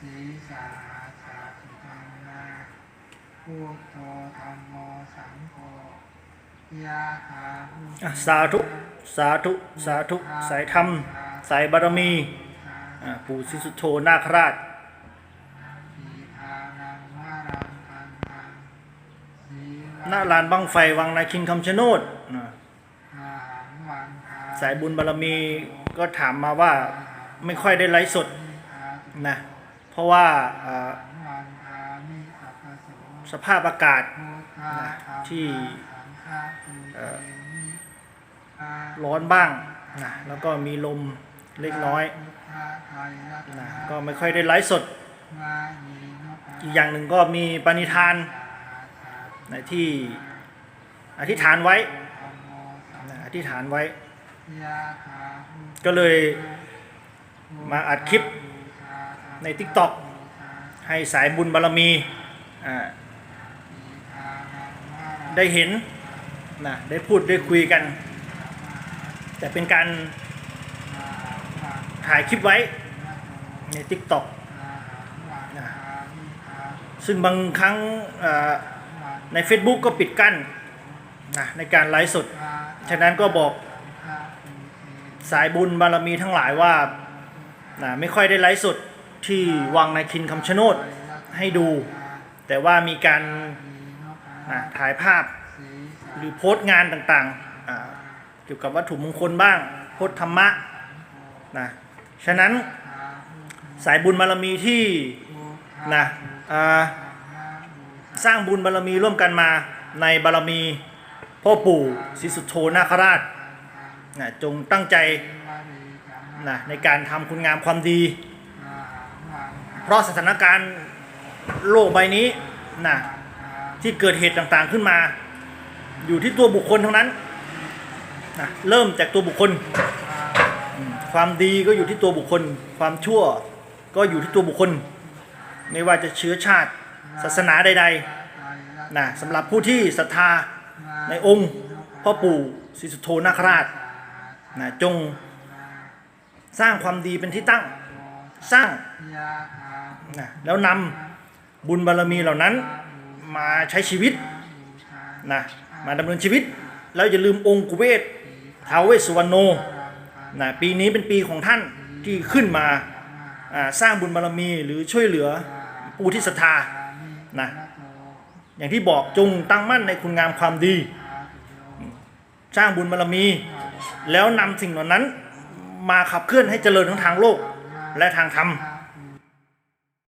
สีสาสาธุธังนาพุทโธธรรมโมสังโฆยะถาภูอะสาธุ สาธุ สาธุ สายธรรม สายบารมีอะปู่ศรีสุโธนาคราชทีทานังวารังคันทังสีหน้าลานบังไฟวังนาคินคำชะโนดนะหาหังวันทาสายบุญบารมีก็ถามมาว่าไม่ค่อยได้ไลฟ์สดนะเพ ราะว่าสภาพอากาศที่ร้อนบ้างนะแล้วก็มีลมเล็กน้อยนะก็ไม่ค่อยได้ไลฟ์สด อีกอย่างหนึ่งก็มีปณิธานนะที่อธิษฐานไว้นะอธิษฐานไว้ ก็เลยมาอัดคลิป ใน t ิ k t o k ให้สายบุญบารมีได้เห็นนะได้พูดได้คุยกัน แต่เป็นการถ่ายคลิปไว้ใน t ิ k t o k นะซึ่งบางครั้งใน Facebook ก็ปิดกั้นนะในการไลฟ์สด ฉะนั้นก็บอกสายบุญบารมีทั้งหลายว่านะไม่ค่อยได้ไลฟ์สด ที่วังนาคินคำชะโนดให้ดู แต่ว่ามีการถ่ายภาพหรือโพสต์งานต่างๆ เกี่ยวกับวัตถุมงคลบ้าง โพสต์ธรรมะนะฉะนั้นสายบุญบารมีที่นะสร้างบุญบารมีร่วมกันมาในบารมีพ่อปู่ศรีสุโธนาคราชนะจงตั้งใจนะในการทำคุณงามความดี ราะสถานการณ์โลกใบนี้นะที่เกิดเหตุต่างๆขึ้นมา อยู่ที่ตัวบุคคลทั้งนั้นนะเริ่มจากตัวบุคคล ความดีก็อยู่ที่ตัวบุคคล ความชั่วก็อยู่ที่ตัวบุคคล ไม่ว่าจะเชื้อชาติศาสนาใดๆนะสำหรับผู้ที่ศรัทธาในองค์พ่อปู่ศรีสุโธนาคราชนะจงสร้างความดีเป็นที่ตั้งสร้าง นะแล้วนำบุญบารมีเหล่านั้นมาใช้ชีวิตนะมาดำเนินชีวิต แล้วอย่าลืมองค์กุเวศท้าวเวสสุวรรณโนนะปีนี้เป็นปีของท่านที่ขึ้นมาสร้างบุญบารมีหรือช่วยเหลือผู้ที่ศรัทธานะอย่างที่บอกจงตั้งมั่นในคุณงามความดี สร้างบุญบารมี แล้วนำสิ่งเหล่านั้นมาขับเคลื่อนให้เจริญทั้งทางโลกและทางธรรม